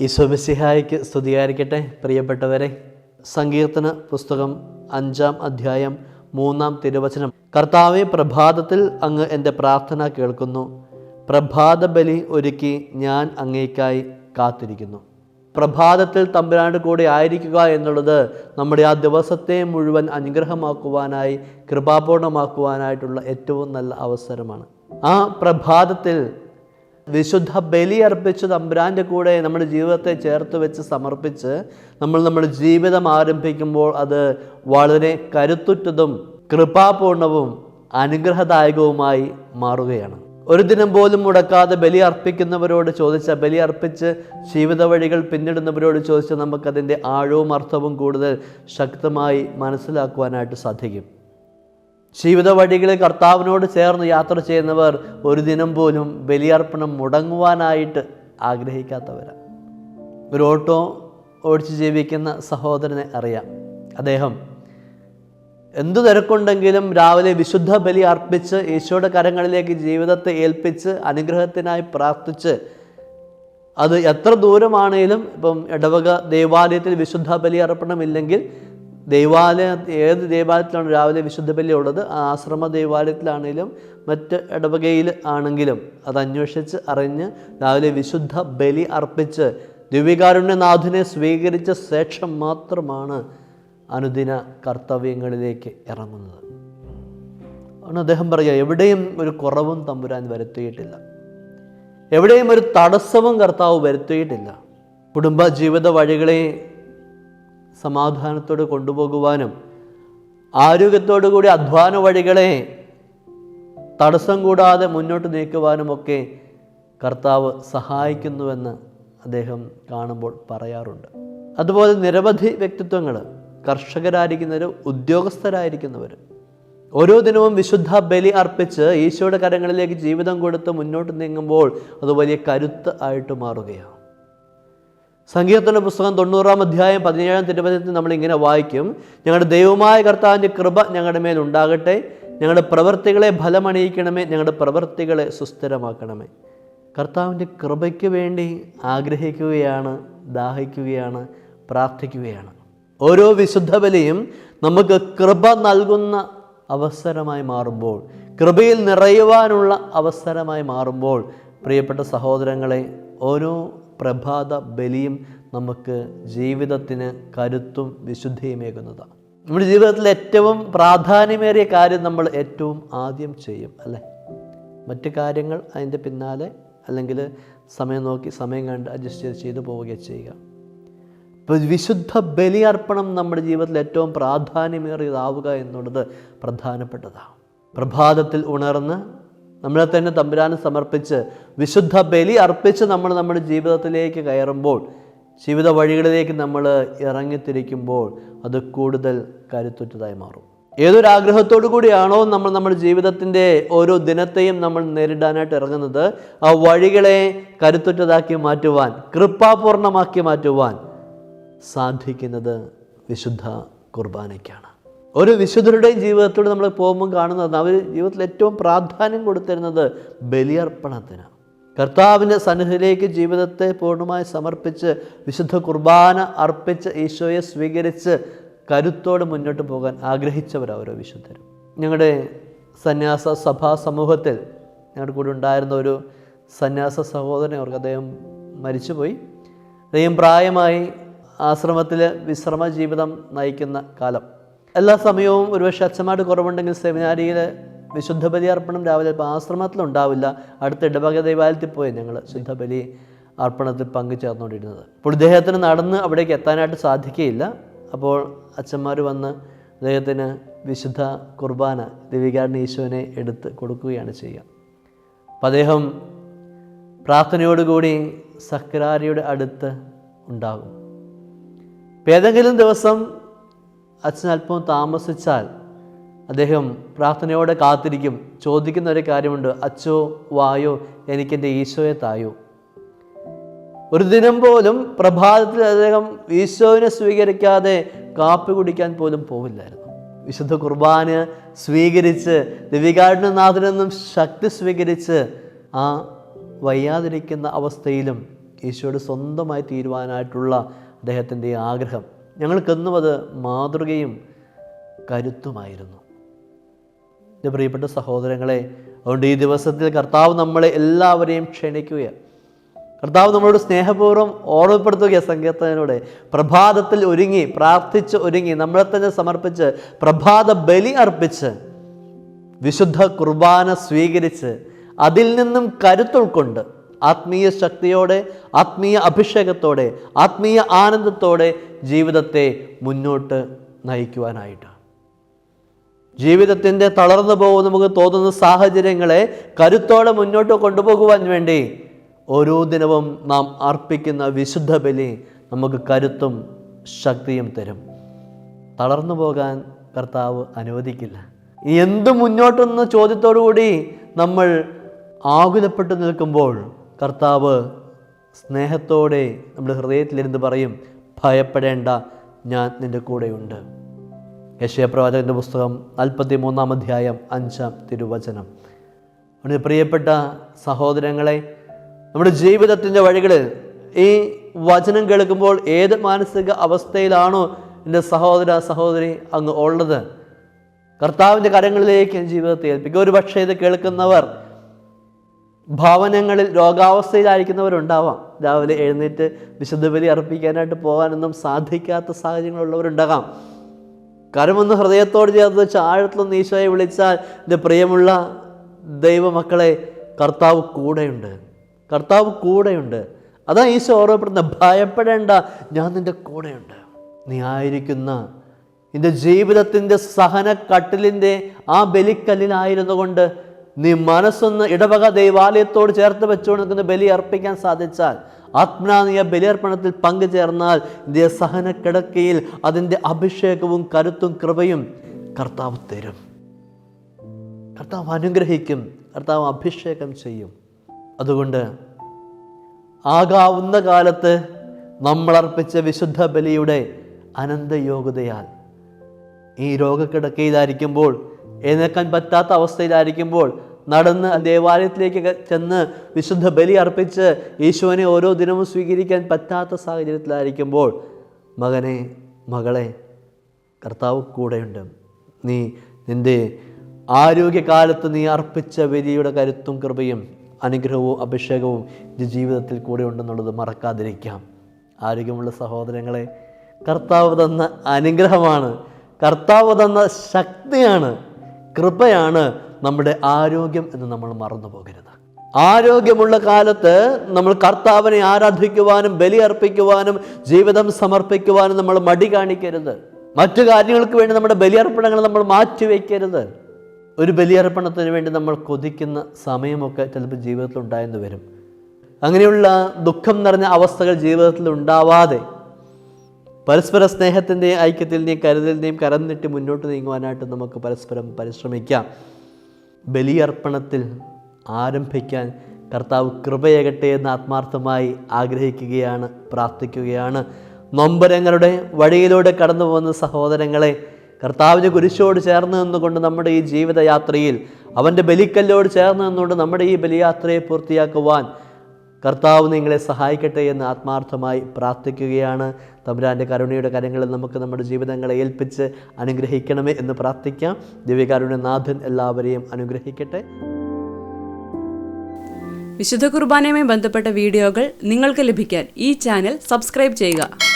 ഈശോമിസിഹായ്ക്ക് സ്തുതിയായിരിക്കട്ടെ പ്രിയപ്പെട്ടവരെ. സങ്കീർത്തന പുസ്തകം അഞ്ചാം അധ്യായം മൂന്നാം തിരുവചനം. കർത്താവെ പ്രഭാതത്തിൽ അങ്ങ് എന്റെ പ്രാർത്ഥന കേൾക്കുന്നു. പ്രഭാത ബലി ഒരുക്കി ഞാൻ അങ്ങേക്കായി കാത്തിരിക്കുന്നു. പ്രഭാതത്തിൽ തമ്പുരാന്റെ കൂടെ ആയിരിക്കുക എന്നുള്ളത് നമ്മുടെ ആ ദിവസത്തെ മുഴുവൻ അനുഗ്രഹമാക്കുവാനായി കൃപാപൂർണമാക്കുവാനായിട്ടുള്ള ഏറ്റവും നല്ല അവസരമാണ്. ആ പ്രഭാതത്തിൽ വിശുദ്ധ ബലി അർപ്പിച്ച് തമ്പുരാന്റെ കൂടെ നമ്മുടെ ജീവിതത്തെ ചേർത്ത് വെച്ച് സമർപ്പിച്ച് നമ്മൾ നമ്മുടെ ജീവിതം ആരംഭിക്കുമ്പോൾ അത് വളരെ കരുത്തുറ്റതും കൃപാപൂർണവും അനുഗ്രഹദായകവുമായി മാറുകയാണ്. ഒരു ദിനം പോലും മുടക്കാതെ ബലി അർപ്പിക്കുന്നവരോട് ചോദിച്ച ബലി അർപ്പിച്ച് ജീവിത വഴികൾ പിന്നിടുന്നവരോട് ചോദിച്ച നമുക്കതിന്റെ ആഴവും അർത്ഥവും കൂടുതൽ ശക്തമായി മനസ്സിലാക്കുവാനായിട്ട് സാധിക്കും. ജീവിത വഴികളിൽ കർത്താവിനോട് ചേർന്ന് യാത്ര ചെയ്യുന്നവർ ഒരു ദിനം പോലും ബലിയർപ്പണം മുടങ്ങുവാനായിട്ട് ആഗ്രഹിക്കാത്തവരാണ് ഒരു ഓട്ടോ ഓടിച്ച് ജീവിക്കുന്ന സഹോദരനെ അറിയാം. അദ്ദേഹം എന്തു തിരക്കുണ്ടെങ്കിലും രാവിലെ വിശുദ്ധ ബലി അർപ്പിച്ച് ഈശോയുടെ കരങ്ങളിലേക്ക് ജീവിതത്തെ ഏൽപ്പിച്ച് അനുഗ്രഹത്തിനായി പ്രാർത്ഥിച്ച് അത് എത്ര ദൂരമാണേലും ഇപ്പം ഇടവക ദേവാലയത്തിൽ വിശുദ്ധ ബലി അർപ്പണമില്ലെങ്കിൽ ദേവാലയ ഏത് ദേവാലയത്തിലാണ് രാവിലെ വിശുദ്ധ ബലി ഉള്ളത്? ആ ആശ്രമ ദേവാലയത്തിലാണെങ്കിലും മറ്റ് ഇടവകയിൽ ആണെങ്കിലും അത് അന്വേഷിച്ച് അറിഞ്ഞ് രാവിലെ വിശുദ്ധ ബലി അർപ്പിച്ച് ദിവ്യകാരുണ്യനാഥനെ സ്വീകരിച്ച ശേഷം മാത്രമാണ് അനുദിന കർത്തവ്യങ്ങളിലേക്ക് ഇറങ്ങുന്നത്. ആണ് അദ്ദേഹം പറയുക എവിടെയും ഒരു കുറവും തമ്പുരാൻ വരുത്തിയിട്ടില്ല. എവിടെയും ഒരു തടസ്സവും കർത്താവ് വരുത്തിയിട്ടില്ല. കുടുംബ ജീവിത വഴികളെ സമാധാനത്തോടെ കൊണ്ടുപോകുവാനും ആരോഗ്യത്തോടു കൂടി അധ്വാന വഴികളെ തടസ്സം കൂടാതെ മുന്നോട്ട് നീക്കുവാനുമൊക്കെ കർത്താവ് സഹായിക്കുന്നുവെന്ന് അദ്ദേഹം കാണുമ്പോൾ പറയാറുണ്ട്. അതുപോലെ നിരവധി വ്യക്തിത്വങ്ങൾ കർഷകരായിരിക്കുന്നവർ ഉദ്യോഗസ്ഥരായിരിക്കുന്നവർ ഓരോ ദിനവും വിശുദ്ധ ബലി അർപ്പിച്ച് ഈശോയുടെ കരങ്ങളിലേക്ക് ജീവിതം കൊടുത്ത് മുന്നോട്ട് നീങ്ങുമ്പോൾ അത് വലിയ കരുത്ത് ആയിട്ട് മാറുകയാണ്. സങ്കീർത്തന പുസ്തകം തൊണ്ണൂറാം അധ്യായം പതിനേഴാം തിരുവചനത്തിൽ നമ്മൾ ഇങ്ങനെ വായിക്കും. ഞങ്ങളുടെ ദൈവമായ കർത്താവിന്റെ കൃപ ഞങ്ങളുടെ മേൽ ഉണ്ടാകട്ടെ. ഞങ്ങളുടെ പ്രവൃത്തികളെ ഫലമണിയിക്കണമേ. ഞങ്ങളുടെ പ്രവൃത്തികളെ സുസ്ഥിരമാക്കണമേ. കർത്താവിന്റെ കൃപയ്ക്ക് വേണ്ടി ആഗ്രഹിക്കുകയാണ് ദാഹിക്കുകയാണ് പ്രാർത്ഥിക്കുകയാണ്. ഓരോ വിശുദ്ധ ബലിയും നമുക്ക് കൃപ നൽകുന്ന അവസരമായി മാറുമ്പോൾ കൃപയിൽ നിറയുവാനുള്ള അവസരമായി മാറുമ്പോൾ പ്രിയപ്പെട്ട സഹോദരങ്ങളെ ഓരോ പ്രഭാത ബലിയും നമുക്ക് ജീവിതത്തിന് കരുത്തും വിശുദ്ധിയുമേകുന്നതാണ് നമ്മുടെ ജീവിതത്തിൽ ഏറ്റവും പ്രാധാന്യമേറിയ കാര്യം നമ്മൾ ഏറ്റവും ആദ്യം ചെയ്യും അല്ലേ? മറ്റു കാര്യങ്ങൾ അതിന്റെ പിന്നാലെ അല്ലെങ്കിൽ സമയം നോക്കി സമയം കണ്ട് അഡ്ജസ്റ്റ് ചെയ്ത് ചെയ്തു പോവുകയും ചെയ്യുക. ഇപ്പോൾ വിശുദ്ധ ബലിയർപ്പണം നമ്മുടെ ജീവിതത്തിൽ ഏറ്റവും പ്രാധാന്യമേറിയതാവുക എന്നുള്ളത് പ്രധാനപ്പെട്ടതാണ് പ്രഭാതത്തിൽ ഉണർന്ന് നമ്മളെ തന്നെ തമ്പുരാന് സമർപ്പിച്ച് വിശുദ്ധ ബലി അർപ്പിച്ച് നമ്മൾ നമ്മുടെ ജീവിതത്തിലേക്ക് കയറുമ്പോൾ ജീവിത വഴികളിലേക്ക് നമ്മൾ ഇറങ്ങിത്തിരിക്കുമ്പോൾ അത് കൂടുതൽ കരുത്തുറ്റതായി മാറും. ഏതൊരാഗ്രഹത്തോടു കൂടിയാണോ നമ്മൾ നമ്മുടെ ജീവിതത്തിന്റെ ഓരോ ദിനത്തെയും നമ്മൾ നേരിടാനായിട്ട് ഇറങ്ങുന്നത് ആ വഴികളെ കരുത്തുറ്റതാക്കി മാറ്റുവാൻ കൃപാപൂർണമാക്കി മാറ്റുവാൻ സാധിക്കുന്നത് വിശുദ്ധ കുർബാനയ്ക്കാണ്. ഒരു വിശുദ്ധരുടെയും ജീവിതത്തോട് നമ്മൾ പോകുമ്പോൾ കാണുന്നത് അവർ ജീവിതത്തിൽ ഏറ്റവും പ്രാധാന്യം കൊടുത്തിരുന്നത് ബലിയർപ്പണത്തിനാണ് കർത്താവിന്റെ സന്നിധിയിലേക്ക് ജീവിതത്തെ പൂർണമായി സമർപ്പിച്ച് വിശുദ്ധ കുർബാന അർപ്പിച്ച് ഈശോയെ സ്വീകരിച്ച് കരുത്തോടെ മുന്നോട്ട് പോകാൻ ആഗ്രഹിച്ചവരാ ഓരോ വിശുദ്ധരും. ഞങ്ങളുടെ സന്യാസ സഭാ സമൂഹത്തിൽ ഞങ്ങളുടെ കൂടെ ഉണ്ടായിരുന്ന ഒരു സന്യാസ സഹോദരനെ അവർക്ക് അദ്ദേഹം മരിച്ചുപോയി. അദ്ദേഹം പ്രായമായി ആശ്രമത്തിൽ വിശ്രമ ജീവിതം നയിക്കുന്ന കാലം. എല്ലാ സമയവും ഒരുപക്ഷെ അച്ഛന്മാരുടെ കുറവുണ്ടെങ്കിൽ സെമിനാരിയിൽ വിശുദ്ധ ബലി അർപ്പണം രാവിലെ ഇപ്പോൾ ആശ്രമത്തിലുണ്ടാവില്ല അടുത്ത ഇടവക ദൈവാലയത്തിൽ പോയി ഞങ്ങൾ ശുദ്ധ ബലി അർപ്പണത്തിൽ പങ്കുചേർന്നുകൊണ്ടിരുന്നത്. അപ്പോൾ ഇദ്ദേഹത്തിന് നടന്ന് അവിടേക്ക് എത്താനായിട്ട് സാധിക്കുകയില്ല. അപ്പോൾ അച്ഛന്മാർ വന്ന് അദ്ദേഹത്തിന് വിശുദ്ധ കുർബാന ദിവികാരൻ ഈശോനെ എടുത്ത് കൊടുക്കുകയാണ് ചെയ്യുക. അപ്പം അദ്ദേഹം പ്രാർത്ഥനയോടുകൂടി സക്രാരിയുടെ അടുത്ത് ഉണ്ടാകും. ഏതെങ്കിലും ദിവസം അച്ഛൻ അല്പം താമസിച്ചാൽ അദ്ദേഹം പ്രാർത്ഥനയോടെ കാത്തിരിക്കും. ചോദിക്കുന്ന ഒരു കാര്യമുണ്ട് അച്ചോ വായോ എനിക്കെന്റെ ഈശോയെ തായോ? ഒരു ദിനം പോലും പ്രഭാതത്തിൽ അദ്ദേഹം ഈശോവിനെ സ്വീകരിക്കാതെ കാപ്പി കുടിക്കാൻ പോലും പോവില്ലായിരുന്നു. വിശുദ്ധ കുർബാന സ്വീകരിച്ച് ദിവികാരുണ്യനാഥനിൽ നിന്നും ശക്തി സ്വീകരിച്ച് ആ വയ്യാതിരിക്കുന്ന അവസ്ഥയിലും ഈശോയുടെ സ്വന്തമായി തീരുവാനായിട്ടുള്ള അദ്ദേഹത്തിന്റെ ആഗ്രഹം. ഞങ്ങൾക്കെന്നും അത് മാതൃകയും കരുത്തുമായിരുന്നു. എന്റെ പ്രിയപ്പെട്ട സഹോദരങ്ങളെ അതുകൊണ്ട് ഈ ദിവസത്തിൽ കർത്താവ് നമ്മളെ എല്ലാവരെയും ക്ഷണിക്കുകയാണ് കർത്താവ് നമ്മളോട് സ്നേഹപൂർവം ഓർമ്മപ്പെടുത്തുക സങ്കീർത്തനോടെ പ്രഭാതത്തിൽ ഒരുങ്ങി പ്രാർത്ഥിച്ച് ഒരുങ്ങി നമ്മളെ തന്നെ സമർപ്പിച്ച് പ്രഭാത ബലി അർപ്പിച്ച് വിശുദ്ധ കുർബാന സ്വീകരിച്ച് അതിൽ നിന്നും കരുത്തുൾക്കൊണ്ട് ആത്മീയ ശക്തിയോടെ ആത്മീയ അഭിഷേകത്തോടെ ആത്മീയ ആനന്ദത്തോടെ ജീവിതത്തെ മുന്നോട്ട് നയിക്കുവാനായിട്ട് ജീവിതത്തിന്റെ തളർന്നു പോകുന്ന നമുക്ക് തോന്നുന്ന സാഹചര്യങ്ങളെ കരുത്തോടെ മുന്നോട്ട് കൊണ്ടുപോകുവാൻ വേണ്ടി ഓരോ ദിനവും നാം അർപ്പിക്കുന്ന വിശുദ്ധ ബലി നമുക്ക് കരുത്തും ശക്തിയും തരും. തളർന്നു പോകാൻ കർത്താവ് അനുവദിക്കില്ല. എന്ത് മുന്നോട്ടെന്ന ചോദ്യത്തോടു കൂടി നമ്മൾ ആകുലപ്പെട്ടു നിൽക്കുമ്പോൾ കർത്താവ് സ്നേഹത്തോടെ നമ്മുടെ ഹൃദയത്തിലിരുന്ന് പറയും ഭയപ്പെടേണ്ട ഞാൻ നിന്റെ കൂടെയുണ്ട്. യശയപ്രവാചകന്റെ പുസ്തകം നാൽപ്പത്തി മൂന്നാം അധ്യായം അഞ്ചാം തിരുവചനം. അതുകൊണ്ട് പ്രിയപ്പെട്ട സഹോദരങ്ങളെ നമ്മുടെ ജീവിതത്തിന്റെ വഴികളിൽ ഈ വചനം കേൾക്കുമ്പോൾ ഏത് മാനസിക അവസ്ഥയിലാണോ എന്റെ സഹോദര സഹോദരി അങ്ങ് ഉള്ളത്. കർത്താവിന്റെ കരങ്ങളിലേക്ക് ജീവിതത്തെ ഏൽപ്പിക്കുക ഒരു പക്ഷേ ഇത് കേൾക്കുന്നവർ ഭവനങ്ങളിൽ രോഗാവസ്ഥയിലായിരിക്കുന്നവരുണ്ടാവാം. രാവിലെ എഴുന്നേറ്റ് വിശുദ്ധ ബലി അർപ്പിക്കാനായിട്ട് പോകാനൊന്നും സാധിക്കാത്ത സാഹചര്യങ്ങളുള്ളവരുണ്ടാകാം. കരമൊന്ന് ഹൃദയത്തോട് ചേർത്ത് വെച്ച് ആഴത്തിലൊന്ന് ഈശോയെ വിളിച്ചാൽ എന്റെ പ്രിയമുള്ള ദൈവമക്കളെ കർത്താവ് കൂടെയുണ്ട്. കർത്താവ് കൂടെയുണ്ട്. അതാ ഈശോ ഓർമ്മപ്പെടുന്ന ഭയപ്പെടേണ്ട ഞാൻ നിന്റെ കൂടെയുണ്ട്. നീ ആയിരിക്കുന്ന നിന്റെ ജീവിതത്തിന്റെ സഹന കട്ടിലിന്റെ ആ ബലിക്കല്ലിലായിരുന്നു കൊണ്ട് നീ മനസ്സൊന്ന് ഇടവക ദൈവാലയത്തോട് ചേർത്ത് വെച്ചുകൊണ്ട് നിൽക്കുന്ന ബലി അർപ്പിക്കാൻ സാധിച്ചാൽ ആത്മാനീയ ബലിയർപ്പണത്തിൽ പങ്കുചേർന്നാൽ നിന്റെ സഹനക്കിടക്കയിൽ അതിന്റെ അഭിഷേകവും കരുത്തും കൃപയും കർത്താവ് തരും. കർത്താവ് അനുഗ്രഹിക്കും കർത്താവ് അഭിഷേകം ചെയ്യും. അതുകൊണ്ട് ആകാവുന്ന കാലത്ത് നമ്മളർപ്പിച്ച വിശുദ്ധ ബലിയുടെ അനന്തയോഗ്യതയാൽ ഈ രോഗക്കിടക്കയിലായിരിക്കുമ്പോൾ എഴുന്നേക്കാൻ പറ്റാത്ത അവസ്ഥയിലായിരിക്കുമ്പോൾ നടന്ന് ദേവാലയത്തിലേക്ക് ചെന്ന് വിശുദ്ധ ബലി അർപ്പിച്ച് ഈശോനെ ഓരോ ദിനവും സ്വീകരിക്കാൻ പറ്റാത്ത സാഹചര്യത്തിലായിരിക്കുമ്പോൾ മകനെ മകളെ കർത്താവ് കൂടെയുണ്ട്. നീ നിന്റെ ആരോഗ്യകാലത്ത് നീ അർപ്പിച്ച ബലിയുടെ കരുത്തും കൃപയും അനുഗ്രഹവും അഭിഷേകവും നിന്റെ ജീവിതത്തിൽ കൂടെ ഉണ്ടെന്നുള്ളത് മറക്കാതിരിക്കാം. ആരോഗ്യമുള്ള സഹോദരങ്ങളെ കർത്താവ് തന്ന അനുഗ്രഹമാണ്. കർത്താവ് തന്ന ശക്തിയാണ്. കൃപയാണ്. നമ്മുടെ ആരോഗ്യം എന്ന് നമ്മൾ മറന്നു പോകരുത്. ആരോഗ്യമുള്ള കാലത്ത് നമ്മൾ കർത്താവിനെ ആരാധിക്കുവാനും ബലിയർപ്പിക്കുവാനും ജീവിതം സമർപ്പിക്കുവാനും നമ്മൾ മടി കാണിക്കരുത്. മറ്റു കാര്യങ്ങൾക്ക് വേണ്ടി നമ്മുടെ ബലിയർപ്പണങ്ങൾ നമ്മൾ മാറ്റിവെക്കരുത് ഒരു ബലിയർപ്പണത്തിന് വേണ്ടി നമ്മൾ കൊതിക്കുന്ന സമയമൊക്കെ ചിലപ്പോൾ ജീവിതത്തിൽ ഉണ്ടായെന്ന് വരും. അങ്ങനെയുള്ള ദുഃഖം നിറഞ്ഞ അവസ്ഥകൾ ജീവിതത്തിൽ ഉണ്ടാവാതെ പരസ്പര സ്നേഹത്തിന്റെയും ഐക്യത്തിന്റെയും കരുതലിന്റെയും കരം നീട്ടി മുന്നോട്ട് നീങ്ങുവാനായിട്ട് നമുക്ക് പരസ്പരം പരിശ്രമിക്കാം. ബലിയർപ്പണത്തിൽ ആരംഭിക്കാൻ കർത്താവ് കൃപയകട്ടെ എന്ന് ആത്മാർത്ഥമായി ആഗ്രഹിക്കുകയാണ് പ്രാർത്ഥിക്കുകയാണ്. നൊമ്പരങ്ങളുടെ വഴിയിലൂടെ കടന്നു പോകുന്ന സഹോദരങ്ങളെ കർത്താവിന്റെ കുരിശോട് ചേർന്ന് നിന്നുകൊണ്ട് നമ്മുടെ ഈ ജീവിതയാത്രയിൽ അവന്റെ ബലിക്കല്ലോട് ചേർന്ന് നിന്നുകൊണ്ട് നമ്മുടെ ഈ ബലിയാത്രയെ പൂർത്തിയാക്കുവാൻ കർത്താവ് നിങ്ങളെ സഹായിക്കട്ടെ എന്ന് ആത്മാർത്ഥമായി പ്രാർത്ഥിക്കുകയാണ്. തമ്പുരാന്റെ കരുണയുടെ കരങ്ങളിൽ നമുക്ക് നമ്മുടെ ജീവിതങ്ങളെ ഏൽപ്പിച്ച് അനുഗ്രഹിക്കണമേ എന്ന് പ്രാർത്ഥിക്കാം. ദിവ്യകാരുണ്യനാഥൻ എല്ലാവരെയും അനുഗ്രഹിക്കട്ടെ. വിശുദ്ധ കുർബാനയുമായി ബന്ധപ്പെട്ട വീഡിയോകൾ നിങ്ങൾക്ക് ലഭിക്കാൻ ഈ ചാനൽ സബ്സ്ക്രൈബ് ചെയ്യുക.